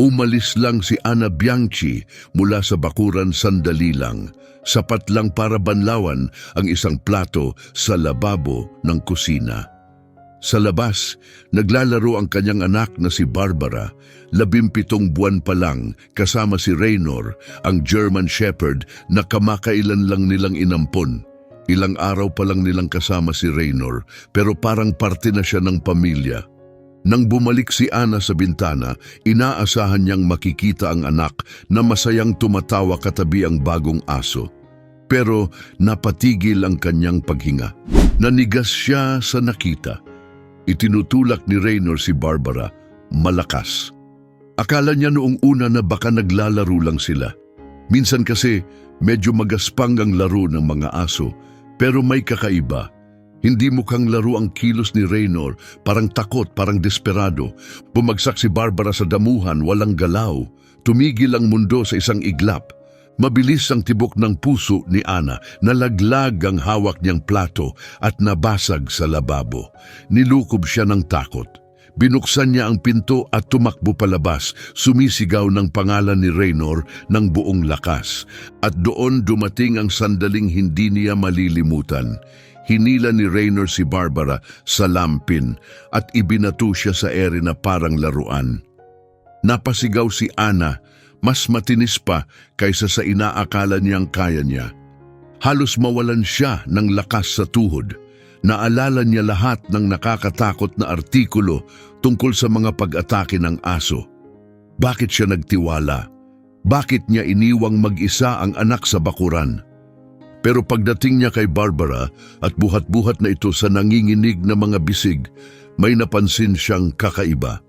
Umalis lang si Ana Bianchi mula sa bakuran sandali lang. Sapat lang para banlawan ang isang plato sa lababo ng kusina. Sa labas, naglalaro ang kanyang anak na si Barbara, labimpitong buwan pa lang kasama si Raynor, ang German Shepherd na kamakailan lang nilang inampon. Ilang araw pa lang nilang kasama si Raynor pero parang parte na siya ng pamilya. Nang bumalik si Ana sa bintana, inaasahan niyang makikita ang anak na masayang tumatawa katabi ang bagong aso. Pero napatigil ang kanyang paghinga. Nanigas siya sa nakita. Itinutulak ni Raynor si Barbara, malakas. Akala niya noong una na baka naglalaro lang sila. Minsan kasi medyo magaspang ang laro ng mga aso, pero may kakaiba. Hindi mukhang laro ang kilos ni Raynor, parang takot, parang desperado. Bumagsak si Barbara sa damuhan, walang galaw. Tumigil ang mundo sa isang iglap. Mabilis ang tibok ng puso ni Ana, nalaglag ang hawak niyang plato at nabasag sa lababo. Nilukob siya ng takot. Binuksan niya ang pinto at tumakbo palabas, sumisigaw ng pangalan ni Raynor ng buong lakas. At doon dumating ang sandaling hindi niya malilimutan. Hinila ni Raynor si Barbara sa lampin at ibinato siya sa ere na parang laruan. Napasigaw si Ana, mas matinis pa kaysa sa inaakala niyang kaya niya. Halos mawalan siya ng lakas sa tuhod. Naalala niya lahat ng nakakatakot na artikulo tungkol sa mga pag-atake ng aso. Bakit siya nagtiwala? Bakit niya iniwang mag-isa ang anak sa bakuran? Pero pagdating niya kay Barbara at buhat-buhat na ito sa nanginginig na mga bisig, may napansin siyang kakaiba.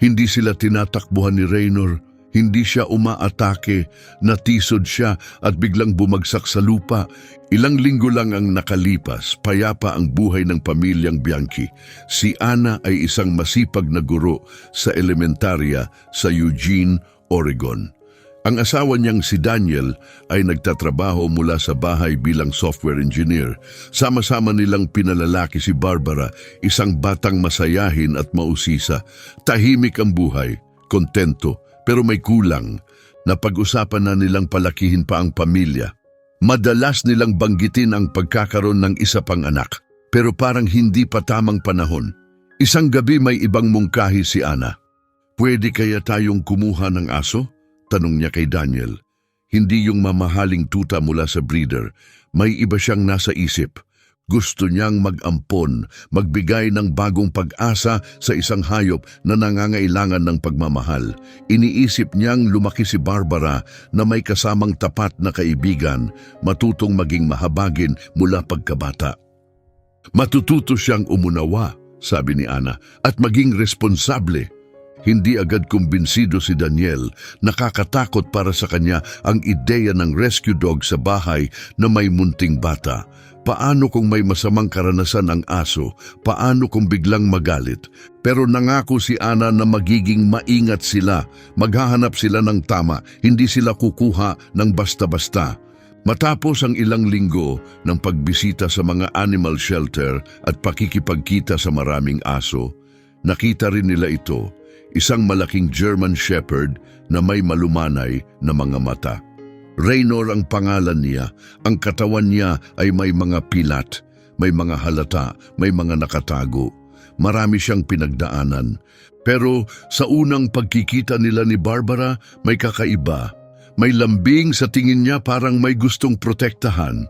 Hindi sila tinatakbuhan ni Raynor, hindi siya umaatake, natisod siya at biglang bumagsak sa lupa. Ilang linggo lang ang nakalipas, payapa ang buhay ng pamilyang Bianchi. Si Ana ay isang masipag na guro sa elementarya sa Eugene, Oregon. Ang asawa niyang si Daniel ay nagtatrabaho mula sa bahay bilang software engineer. Sama-sama nilang pinalalaki si Barbara, isang batang masayahin at mausisa. Tahimik ang buhay, kontento, pero may kulang. Napag-usapan na nilang palakihin pa ang pamilya. Madalas nilang banggitin ang pagkakaroon ng isa pang anak, pero parang hindi pa tamang panahon. Isang gabi may ibang mungkahi si Ana. Pwede kaya tayong kumuha ng aso? Tanong niya kay Daniel. Hindi yung mamahaling tuta mula sa breeder. May iba siyang nasa isip. Gusto niyang mag-ampon, magbigay ng bagong pag-asa sa isang hayop na nangangailangan ng pagmamahal. Iniisip niyang lumaki si Barbara na may kasamang tapat na kaibigan, matutong maging mahabagin mula pagkabata. Matututo siyang umunawa, sabi ni Ana, at maging responsable. Hindi agad kumbinsido si Daniel, nakakatakot para sa kanya ang ideya ng rescue dog sa bahay na may munting bata. Paano kung may masamang karanasan ang aso? Paano kung biglang magalit? Pero nangako si Ana na magiging maingat sila, maghahanap sila ng tama, hindi sila kukuha ng basta-basta. Matapos ang ilang linggo ng pagbisita sa mga animal shelter at pakikipagkita sa maraming aso, nakita rin nila ito, isang malaking German Shepherd na may malumanay na mga mata. Raynor ang pangalan niya, ang katawan niya ay may mga pilat, may mga halata, may mga nakatago. Marami siyang pinagdaanan. Pero sa unang pagkikita nila ni Barbara, may kakaiba. May lambing sa tingin niya parang may gustong protektahan.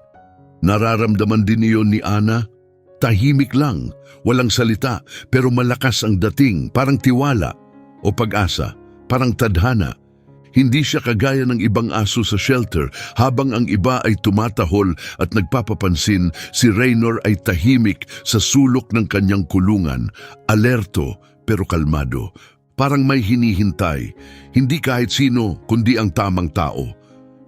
Nararamdaman din iyon ni Ana. Tahimik lang, walang salita, pero malakas ang dating, parang tiwala o pag-asa, parang tadhana. Hindi siya kagaya ng ibang aso sa shelter. Habang ang iba ay tumatahol at nagpapapansin, si Raynor ay tahimik sa sulok ng kanyang kulungan, alerto pero kalmado. Parang may hinihintay, hindi kahit sino kundi ang tamang tao.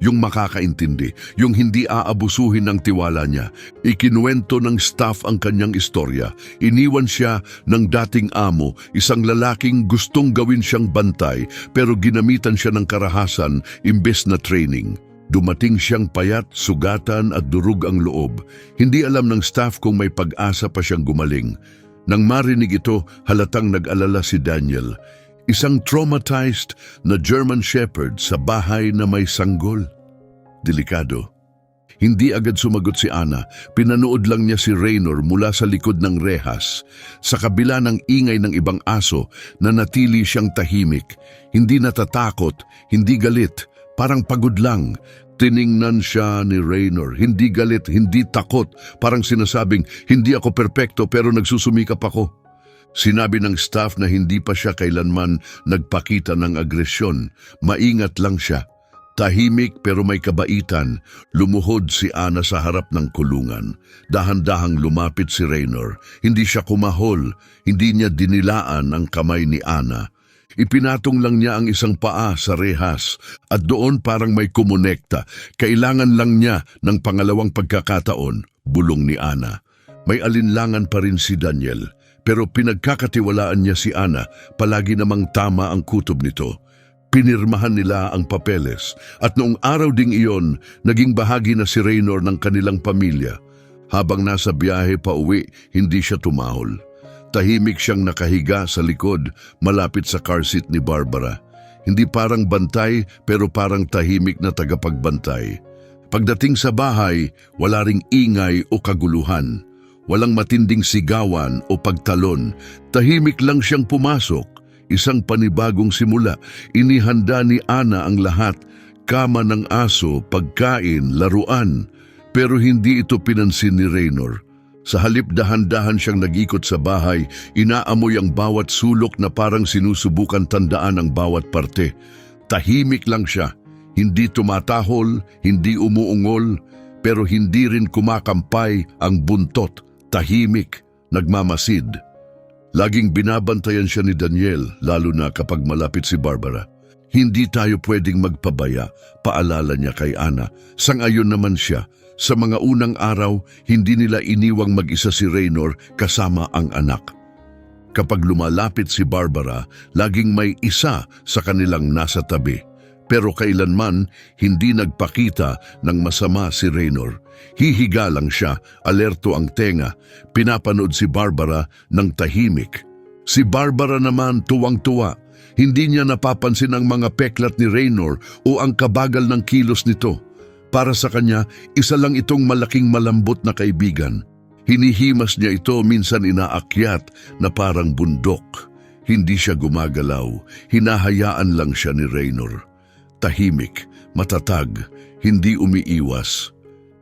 Yung makakaintindi, yung hindi aabusuhin ng tiwala niya. Ikinuwento ng staff ang kanyang istorya. Iniwan siya ng dating amo, isang lalaking gustong gawin siyang bantay pero ginamitan siya ng karahasan imbes na training. Dumating siyang payat, sugatan at durug ang loob. Hindi alam ng staff kung may pag-asa pa siyang gumaling. Nang marinig ito, halatang nag-alala si Daniel. Isang traumatized na German Shepherd sa bahay na may sanggol. Delikado. Hindi agad sumagot si Ana. Pinanood lang niya si Raynor mula sa likod ng rehas. Sa kabila ng ingay ng ibang aso na natili siyang tahimik. Hindi natatakot, hindi galit, parang pagod lang. Tiningnan siya ni Raynor. Hindi galit, hindi takot. Parang sinasabing, hindi ako perpekto pero nagsusumikap ako. Sinabi ng staff na hindi pa siya kailanman nagpakita ng agresyon. Maingat lang siya. Tahimik pero may kabaitan, lumuhod si Ana sa harap ng kulungan. Dahan-dahang lumapit si Raynor. Hindi siya kumahol, hindi niya dinilaan ang kamay ni Ana. Ipinatong lang niya ang isang paa sa rehas at doon parang may kumonekta. Kailangan lang niya ng pangalawang pagkakataon, bulong ni Ana. May alinlangan pa rin si Daniel, pero pinagkakatiwalaan niya si Ana, palagi namang tama ang kutob nito. Pinirmahan nila ang papeles at noong araw ding iyon, naging bahagi na si Raynor ng kanilang pamilya. Habang nasa biyahe pa uwi, hindi siya tumahol. Tahimik siyang nakahiga sa likod, malapit sa car seat ni Barbara. Hindi parang bantay, pero parang tahimik na tagapagbantay. Pagdating sa bahay, wala ring ingay o kaguluhan. Walang matinding sigawan o pagtalon. Tahimik lang siyang pumasok. Isang panibagong simula. Inihanda ni Ana ang lahat. Kama ng aso, pagkain, laruan. Pero hindi ito pinansin ni Raynor. Sa halip dahan-dahan siyang nagikot sa bahay, inaamoy ang bawat sulok na parang sinusubukan tandaan ang bawat parte. Tahimik lang siya. Hindi tumatahol, hindi umuungol, pero hindi rin kumakampay ang buntot. Tahimik, nagmamasid. Laging binabantayan siya ni Daniel, lalo na kapag malapit si Barbara. Hindi tayo pwedeng magpabaya, paalala niya kay Ana. Sangayon naman siya, sa mga unang araw, hindi nila iniwang mag-isa si Raynor kasama ang anak. Kapag lumalapit si Barbara, laging may isa sa kanilang nasa tabi. Pero kailanman hindi nagpakita ng masama si Raynor. Hihiga lang siya, alerto ang tenga. Pinapanood si Barbara ng tahimik. Si Barbara naman tuwang-tuwa. Hindi niya napapansin ang mga peklat ni Raynor o ang kabagal ng kilos nito. Para sa kanya, isa lang itong malaking malambot na kaibigan. Hinihimas niya ito minsan inaakyat na parang bundok. Hindi siya gumagalaw, hinahayaan lang siya ni Raynor. Tahimik, matatag, hindi umiiwas.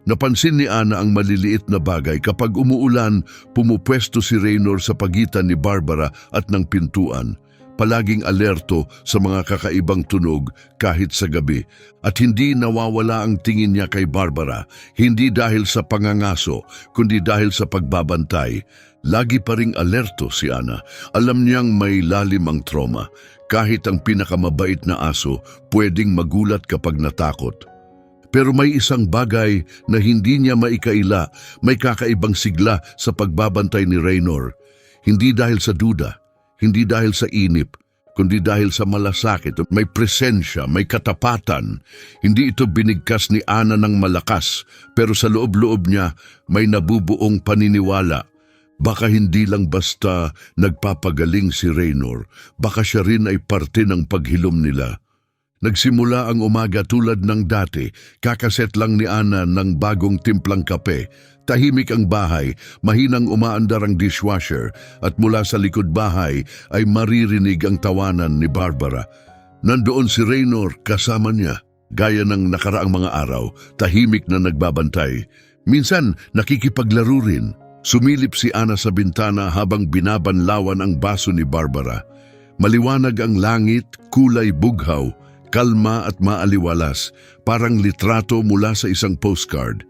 Napansin ni Ana ang maliliit na bagay kapag umuulan, pumupwesto si Raynor sa pagitan ni Barbara at ng pintuan. Palaging alerto sa mga kakaibang tunog kahit sa gabi at hindi nawawala ang tingin niya kay Barbara, hindi dahil sa pangangaso, kundi dahil sa pagbabantay. Lagi pa ring alerto si Ana. Alam niyang may lalim ang trauma. Kahit ang pinakamabait na aso, pwedeng magulat kapag natakot. Pero may isang bagay na hindi niya maikaila, may kakaibang sigla sa pagbabantay ni Raynor. Hindi dahil sa duda, hindi dahil sa inip, kundi dahil sa malasakit, may presensya, may katapatan. Hindi ito binigkas ni Ana ng malakas, pero sa loob-loob niya may nabubuong paniniwala. Baka hindi lang basta nagpapagaling si Raynor, baka siya rin ay parte ng paghilom nila. Nagsimula ang umaga tulad ng dati, kakaset lang ni Ana ng bagong timplang kape. Tahimik ang bahay, mahinang umaandar ang dishwasher at mula sa likod bahay ay maririnig ang tawanan ni Barbara. Nandoon si Raynor kasama niya, gaya ng nakaraang mga araw, tahimik na nagbabantay. Minsan nakikipaglaro rin. Sumilip si Ana sa bintana habang binabanlawan ang baso ni Barbara. Maliwanag ang langit, kulay bughaw, kalma at maaliwalas, parang litrato mula sa isang postcard.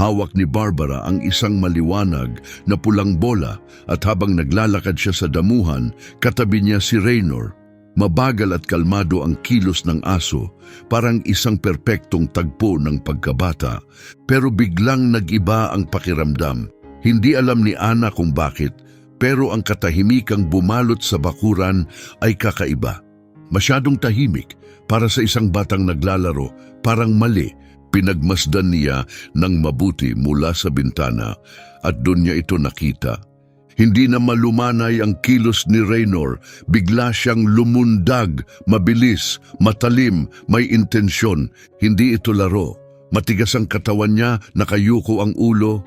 Hawak ni Barbara ang isang maliwanag na pulang bola at habang naglalakad siya sa damuhan, katabi niya si Raynor. Mabagal at kalmado ang kilos ng aso, parang isang perpektong tagpo ng pagkabata. Pero biglang nag-iba ang pakiramdam. Hindi alam ni Ana kung bakit, pero ang katahimikang bumalot sa bakuran ay kakaiba. Masyadong tahimik para sa isang batang naglalaro, parang mali. Pinagmasdan niya ng mabuti mula sa bintana at doon niya ito nakita. Hindi na malumanay ang kilos ni Raynor. Bigla siyang lumundag, mabilis, matalim, may intensyon. Hindi ito laro. Matigas ang katawan niya, nakayuko ang ulo,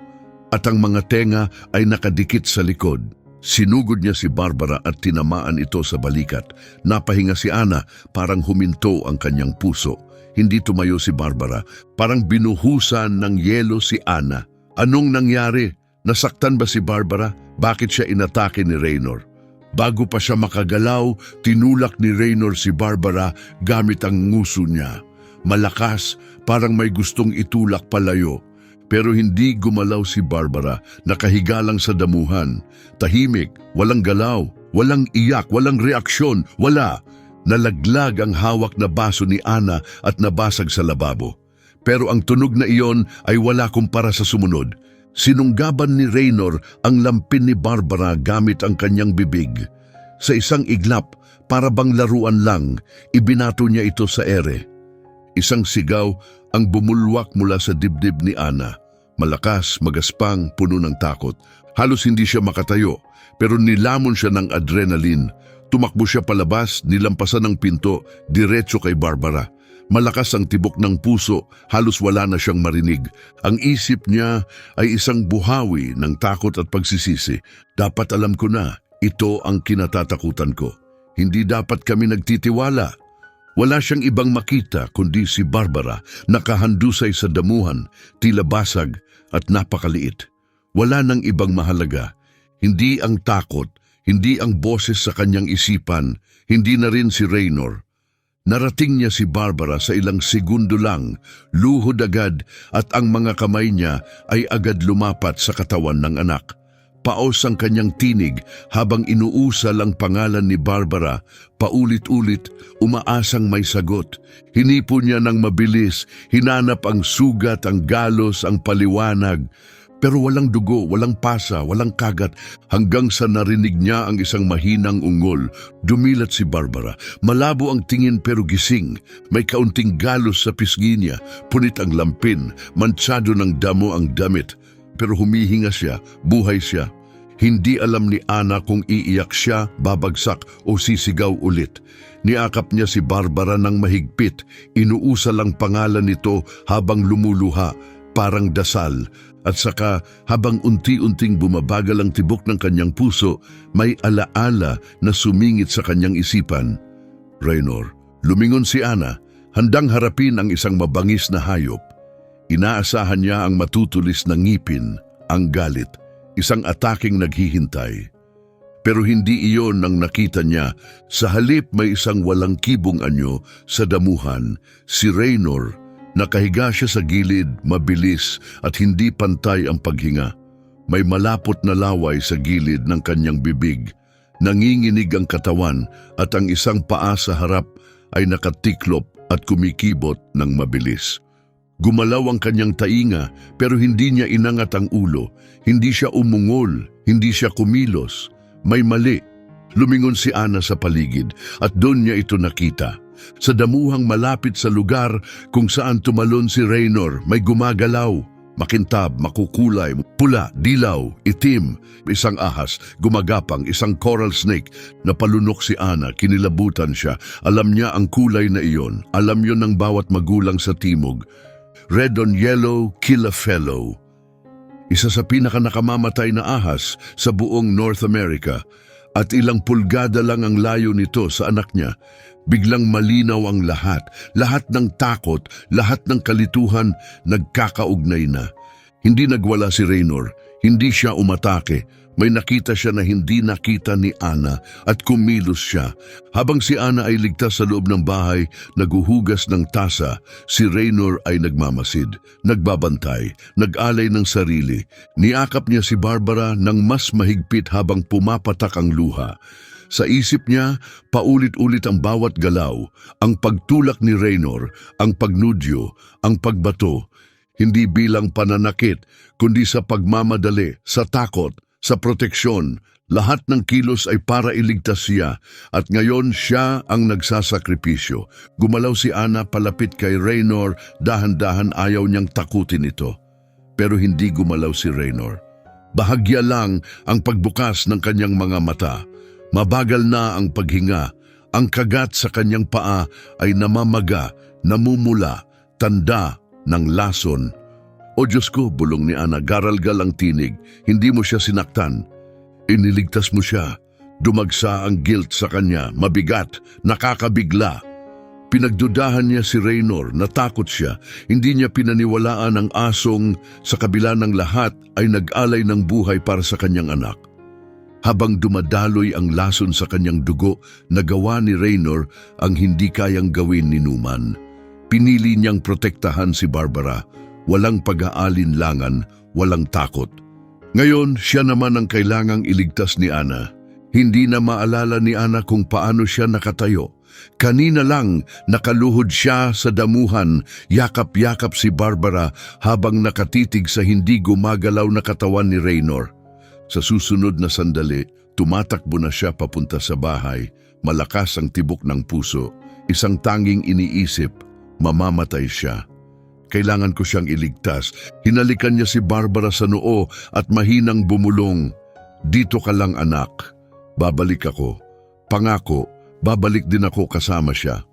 at ang mga tenga ay nakadikit sa likod. Sinugod niya si Barbara at tinamaan ito sa balikat. Napahinga si Ana, parang huminto ang kanyang puso. Hindi tumayo si Barbara, parang binuhusan ng yelo si Ana. Anong nangyari? Nasaktan ba si Barbara? Bakit siya inatake ni Raynor? Bago pa siya makagalaw, tinulak ni Raynor si Barbara gamit ang nguso niya. Malakas, parang may gustong itulak palayo. Pero hindi gumalaw si Barbara, nakahiga lang sa damuhan. Tahimik, walang galaw, walang iyak, walang reaksyon, wala. Nalaglag ang hawak na baso ni Ana at nabasag sa lababo. Pero ang tunog na iyon ay wala kumpara sa sumunod. Sinunggaban ni Raynor ang lampin ni Barbara gamit ang kanyang bibig. Sa isang iglap, para bang laruan lang, ibinato niya ito sa ere. Isang sigaw ang bumulwak mula sa dibdib ni Ana. Malakas, magaspang, puno ng takot. Halos hindi siya makatayo, pero nilamon siya ng adrenaline. Tumakbo siya palabas, nilampasan ng pinto, diretso kay Barbara. Malakas ang tibok ng puso, halos wala na siyang marinig. Ang isip niya ay isang buhawi ng takot at pagsisisi. Dapat alam ko na, ito ang kinatatakutan ko. Hindi dapat kami nagtitiwala. Wala siyang ibang makita kundi si Barbara, nakahandusay sa damuhan, tila basag at napakaliit. Wala nang ibang mahalaga. Hindi ang takot, hindi ang boses sa kanyang isipan, hindi na rin si Raynor. Narating niya si Barbara sa ilang segundo lang, luhod agad at ang mga kamay niya ay agad lumapat sa katawan ng anak. Paos ang kanyang tinig habang inuusal ang pangalan ni Barbara, paulit-ulit, umaasang may sagot. Hinipo niya ng mabilis, hinanap ang sugat, ang galos, ang paliwanag. Pero walang dugo, walang pasa, walang kagat hanggang sa narinig niya ang isang mahinang ungol. Dumilat si Barbara. Malabo ang tingin pero gising. May kaunting galos sa pisngi niya. Punit ang lampin. Mantsado ng damo ang damit. Pero humihinga siya. Buhay siya. Hindi alam ni Ana kung iiyak siya, babagsak o sisigaw ulit. Niakap niya si Barbara ng mahigpit. Inuusal ang pangalan nito habang lumuluha parang dasal at saka habang unti-unting bumabagal ang tibok ng kanyang puso, may alaala na sumingit sa kanyang isipan. Raynor, lumingon si Ana, handang harapin ang isang mabangis na hayop. Inaasahan niya ang matutulis na ngipin, ang galit, isang ataking naghihintay. Pero hindi iyon ang nakita niya. Sa halip may isang walang kibong anyo sa damuhan, si Raynor, Nakahiga siya sa gilid, mabilis at hindi pantay ang paghinga. May malapot na laway sa gilid ng kanyang bibig. Nanginginig ang katawan at ang isang paa sa harap ay nakatiklop at kumikibot ng mabilis. Gumalaw ang kanyang tainga pero hindi niya inangat ang ulo. Hindi siya umungol, hindi siya kumilos. May mali. Lumingon si Ana sa paligid at doon niya ito nakita. Sa damuhang malapit sa lugar kung saan tumalon si Raynor, may gumagalaw. Makintab, makukulay, pula, dilaw, itim, isang ahas, gumagapang, isang coral snake. Napalunok si Ana, kinilabutan siya. Alam niya ang kulay na iyon. Alam yon ng bawat magulang sa timog. Red on yellow, kill a fellow. Isa sa pinaka nakamamatay na ahas sa buong North America at ilang pulgada lang ang layo nito sa anak niya. Biglang malinaw ang lahat, lahat ng takot, lahat ng kalituhan nagkakaugnay na. Hindi nagwala si Raynor, hindi siya umatake. May nakita siya na hindi nakita ni Ana at kumilos siya. Habang si Ana ay ligtas sa loob ng bahay, naguhugas ng tasa, si Raynor ay nagmamasid, nagbabantay, nag-alay ng sarili. Niakap niya si Barbara ng mas mahigpit habang pumapatak ang luha. Sa isip niya, paulit-ulit ang bawat galaw, ang pagtulak ni Raynor, ang pagnudyo, ang pagbato, hindi bilang pananakit, kundi sa pagmamadali, sa takot, sa proteksyon. Lahat ng kilos ay para iligtas siya at ngayon siya ang nagsasakripisyo. Gumalaw si Ana palapit kay Raynor, dahan-dahan ayaw niyang takutin ito. Pero hindi gumalaw si Raynor. Bahagya lang ang pagbukas ng kanyang mga mata. Mabagal na ang paghinga. Ang kagat sa kanyang paa ay namamaga, namumula, tanda ng lason. O Diyos ko, bulong ni Ana, garalgal ang tinig. Hindi mo siya sinaktan. Iniligtas mo siya. Dumagsa ang guilt sa kanya, mabigat, nakakabigla. Pinagdudahan niya si Raynor, natakot siya. Hindi niya pinaniwalaan ang asong sa kabila ng lahat ay nag-alay ng buhay para sa kanyang anak. Habang dumadaloy ang lason sa kanyang dugo, nagawa ni Raynor ang hindi kayang gawin ni Numan. Pinili niyang protektahan si Barbara, walang pag-aalinlangan, walang takot. Ngayon, siya naman ang kailangang iligtas ni Ana. Hindi na maalala ni Ana kung paano siya nakatayo. Kanina lang nakaluhod siya sa damuhan, yakap-yakap si Barbara habang nakatitig sa hindi gumagalaw na katawan ni Raynor. Sa susunod na sandali, tumatakbo na siya papunta sa bahay. Malakas ang tibok ng puso. Isang tanging iniisip, mamamatay siya. Kailangan ko siyang iligtas. Hinalikan niya si Barbara sa noo at mahinang bumulong. Dito ka lang anak. Babalik ako. Pangako, babalik din ako kasama siya.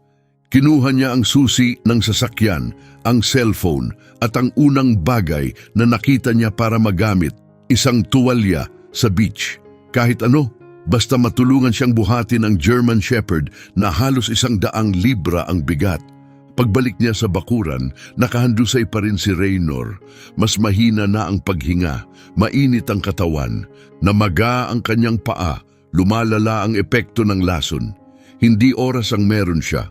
Kinuha niya ang susi ng sasakyan, ang cellphone at ang unang bagay na nakita niya para magamit, isang tuwalya sa beach. Kahit ano, basta matulungan siyang buhatin ang German Shepherd na halos isang daang libra ang bigat. Pagbalik niya sa bakuran, nakahandusay pa rin si Raynor. Mas mahina na ang paghinga, mainit ang katawan, namaga ang kanyang paa, lumalala ang epekto ng lason. Hindi oras ang meron siya.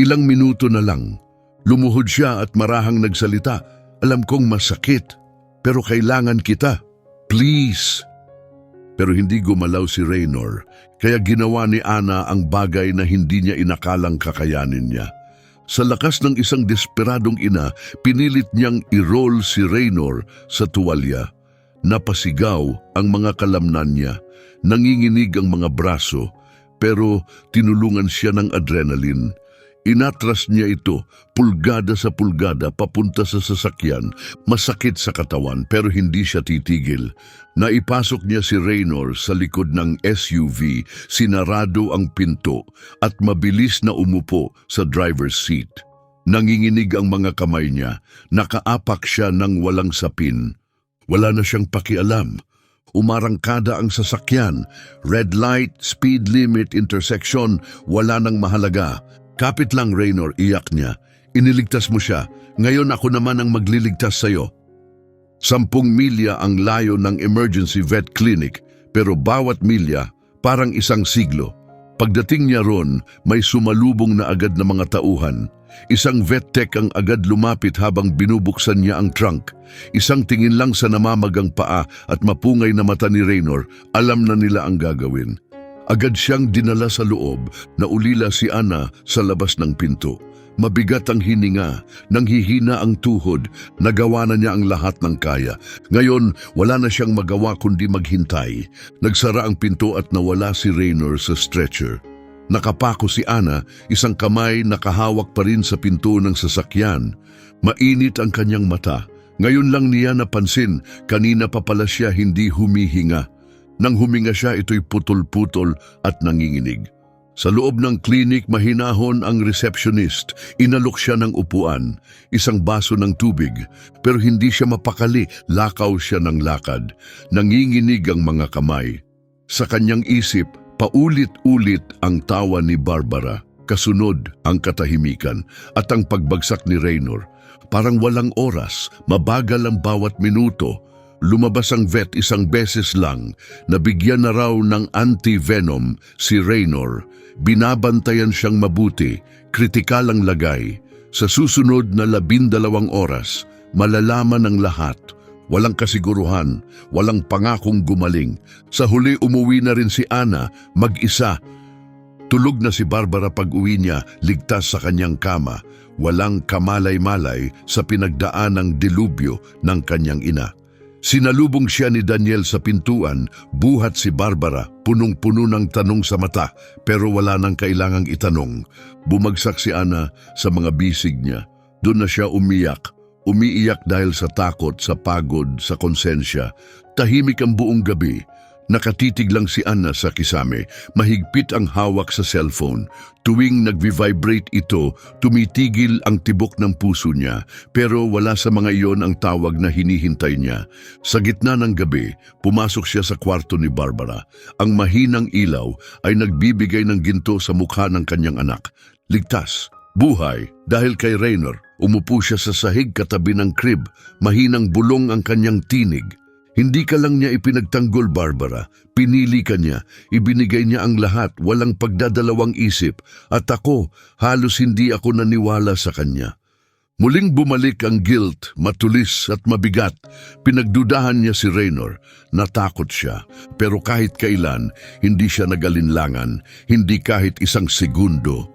Ilang minuto na lang. Lumuhod siya at marahang nagsalita. Alam kong masakit, pero kailangan kita. Please. Pero hindi gumalaw si Raynor, kaya ginawa ni Ana ang bagay na hindi niya inakalang kakayanin niya. Sa lakas ng isang desperadong ina, pinilit niyang i-roll si Raynor sa tuwalya. Napasigaw ang mga kalamnan niya, nanginginig ang mga braso, pero tinulungan siya ng adrenaline. Inatras niya ito, pulgada sa pulgada, papunta sa sasakyan. Masakit sa katawan pero hindi siya titigil. Naipasok niya si Raynor sa likod ng SUV, sinarado ang pinto at mabilis na umupo sa driver's seat. Nanginginig ang mga kamay niya, nakaapak siya ng walang sapin. Wala na siyang pakialam. Umarangkada ang sasakyan. Red light, speed limit, intersection, wala nang mahalaga. Kapit lang, Raynor, iyak niya. Iniligtas mo siya. Ngayon ako naman ang magliligtas sa'yo. Sampung milya ang layo ng emergency vet clinic, pero bawat milya parang isang siglo. Pagdating niya ron, may sumalubong na agad na mga tauhan. Isang vet tech ang agad lumapit habang binubuksan niya ang trunk. Isang tingin lang sa namamagang paa at mapungay na mata ni Raynor, alam na nila ang gagawin. Agad siyang dinala sa loob na ulila si Ana sa labas ng pinto. Mabigat ang hininga, nanghihina ang tuhod, nagawa na niya ang lahat ng kaya. Ngayon, wala na siyang magawa kundi maghintay. Nagsara ang pinto at nawala si Raynor sa stretcher. Nakapako si Ana, isang kamay nakahawak pa rin sa pinto ng sasakyan. Mainit ang kanyang mata. Ngayon lang niya napansin, kanina pa pala siya hindi humihinga. Nang huminga siya, ito'y putol-putol at nanginginig. Sa loob ng klinik, mahinahon ang receptionist. Inalok siya ng upuan, isang baso ng tubig. Pero hindi siya mapakali, lakaw siya ng lakad. Nanginginig ang mga kamay. Sa kanyang isip, paulit-ulit ang tawa ni Barbara. Kasunod ang katahimikan at ang pagbagsak ni Raynor. Parang walang oras, mabagal ang bawat minuto. Lumabas ang vet isang beses lang, nabigyan na raw ng anti-venom si Raynor. Binabantayan siyang mabuti, kritikal ang lagay. Sa susunod na labindalawang oras, malalaman ng lahat. Walang kasiguruhan, walang pangakong gumaling. Sa huli umuwi na rin si Ana, mag-isa. Tulog na si Barbara pag uwi niya, ligtas sa kanyang kama. Walang kamalay-malay sa pinagdaan ng dilubyo ng kanyang ina. Sinalubong siya ni Daniel sa pintuan, buhat si Barbara, punong-puno ng tanong sa mata, pero wala nang kailangang itanong. Bumagsak si Ana sa mga bisig niya. Doon na siya umiyak, Umiiyak dahil sa takot, sa pagod, sa konsensya. Tahimik ang buong gabi. Nakatitig lang si Anna sa kisame. Mahigpit ang hawak sa cellphone. Tuwing nag-vibrate ito, tumitigil ang tibok ng puso niya. Pero wala sa mga iyon ang tawag na hinihintay niya. Sa gitna ng gabi, pumasok siya sa kwarto ni Barbara. Ang mahinang ilaw ay nagbibigay ng ginto sa mukha ng kanyang anak. Ligtas, buhay, dahil kay Raynor. Umupo siya sa sahig katabi ng crib. Mahinang bulong ang kanyang tinig. Hindi ka lang niya ipinagtanggol, Barbara. Pinili ka niya. Ibinigay niya ang lahat, walang pagdadalawang isip. At ako, halos hindi ako naniwala sa kanya. Muling bumalik ang guilt, matulis at mabigat. Pinagdudahan niya si Raynor. Natakot siya. Pero kahit kailan, hindi siya nagalinlangan. Hindi kahit isang segundo.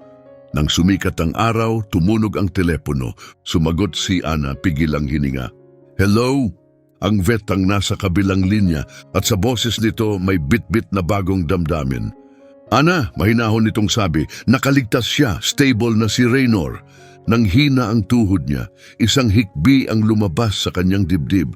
Nang sumikat ang araw, tumunog ang telepono. Sumagot si Ana, pigil ang hininga. Hello? Ang vet ang nasa kabilang linya at sa boses nito may bit-bit na bagong damdamin. Ana, mahinahon nitong sabi, nakaligtas siya, stable na si Raynor. Nang hina ang tuhod niya, isang hikbi ang lumabas sa kanyang dibdib.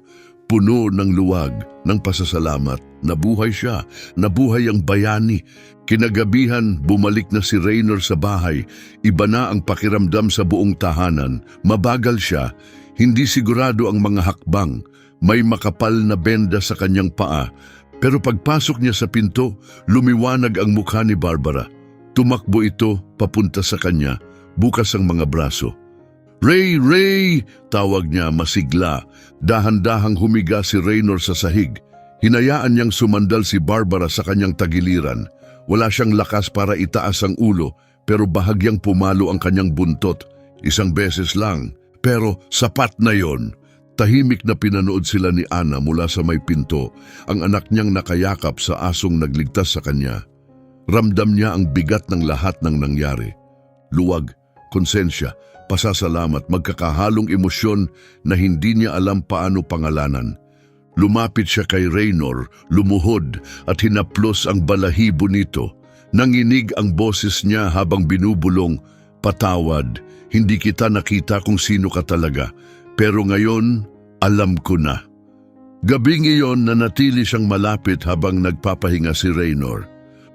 Puno ng luwag, ng pasasalamat. Nabuhay siya, nabuhay ang bayani. Kinagabihan, bumalik na si Raynor sa bahay. Iba na ang pakiramdam sa buong tahanan. Mabagal siya, hindi sigurado ang mga hakbang. May makapal na benda sa kanyang paa. Pero pagpasok niya sa pinto, lumiwanag ang mukha ni Barbara. Tumakbo ito papunta sa kanya, bukas ang mga braso. Ray, Ray! Tawag niya masigla. Dahan-dahang humiga si Raynor sa sahig. Hinayaan niyang sumandal si Barbara sa kanyang tagiliran. Wala siyang lakas para itaas ang ulo, pero bahagyang pumalo ang kanyang buntot. Isang beses lang, pero sapat na yon. Tahimik na pinanood sila ni Ana mula sa may pinto, ang anak niyang nakayakap sa asong nagligtas sa kanya. Ramdam niya ang bigat ng lahat ng nangyari. Luwag, konsensya, pasasalamat, magkakahalong emosyon na hindi niya alam paano pangalanan. Lumapit siya kay Raynor, lumuhod at hinaplos ang balahibo nito. Nanginig ang boses niya habang binubulong, Patawad, hindi kita nakita kung sino ka talaga, pero ngayon alam ko na. Gabing iyon nanatili siyang malapit habang nagpapahinga si Raynor.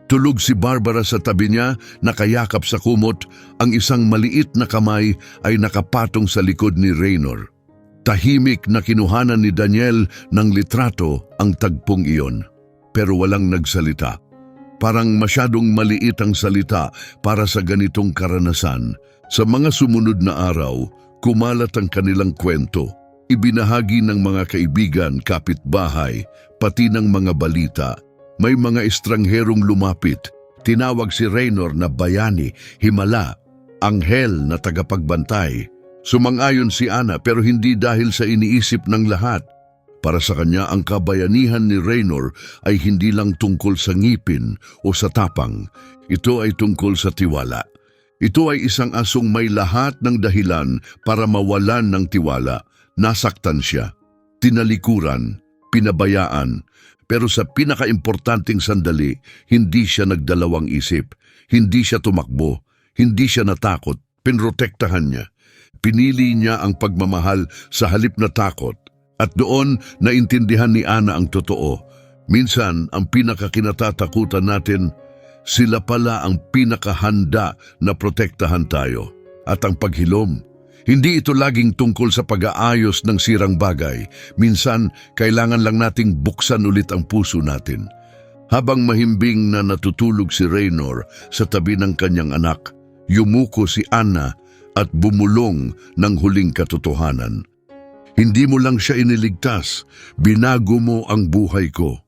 Tulog si Barbara sa tabi niya, nakayakap sa kumot, ang isang maliit na kamay ay nakapatong sa likod ni Raynor. Tahimik na kinuhanan ni Daniel ng litrato ang tagpong iyon. Pero walang nagsalita. Parang masyadong maliit ang salita para sa ganitong karanasan. Sa mga sumunod na araw, kumalat ang kanilang kwento. Ibinahagi ng mga kaibigan, kapitbahay, pati ng mga balita. May mga estrangherong lumapit. Tinawag si Raynor na bayani, himala, anghel na tagapagbantay. Sumang-ayon si Ana pero hindi dahil sa iniisip ng lahat. Para sa kanya, ang kabayanihan ni Raynor ay hindi lang tungkol sa ngipin o sa tapang. Ito ay tungkol sa tiwala. Ito ay isang asong may lahat ng dahilan para mawalan ng tiwala. Nasaktan siya, tinalikuran, pinabayaan, pero sa pinakaimportanting sandali, hindi siya nagdalawang isip, hindi siya tumakbo, hindi siya natakot, pinrotektahan niya. Pinili niya ang pagmamahal sa halip na takot at doon naintindihan ni Ana ang totoo. Minsan, ang pinakakinatatakutan natin, sila pala ang pinakahanda na protektahan tayo. At ang paghilom, hindi ito laging tungkol sa pag-aayos ng sirang bagay. Minsan, kailangan lang nating buksan ulit ang puso natin. Habang mahimbing na natutulog si Raynor sa tabi ng kanyang anak, yumuko si Anna at bumulong ng huling katotohanan. Hindi mo lang siya iniligtas, binago mo ang buhay ko.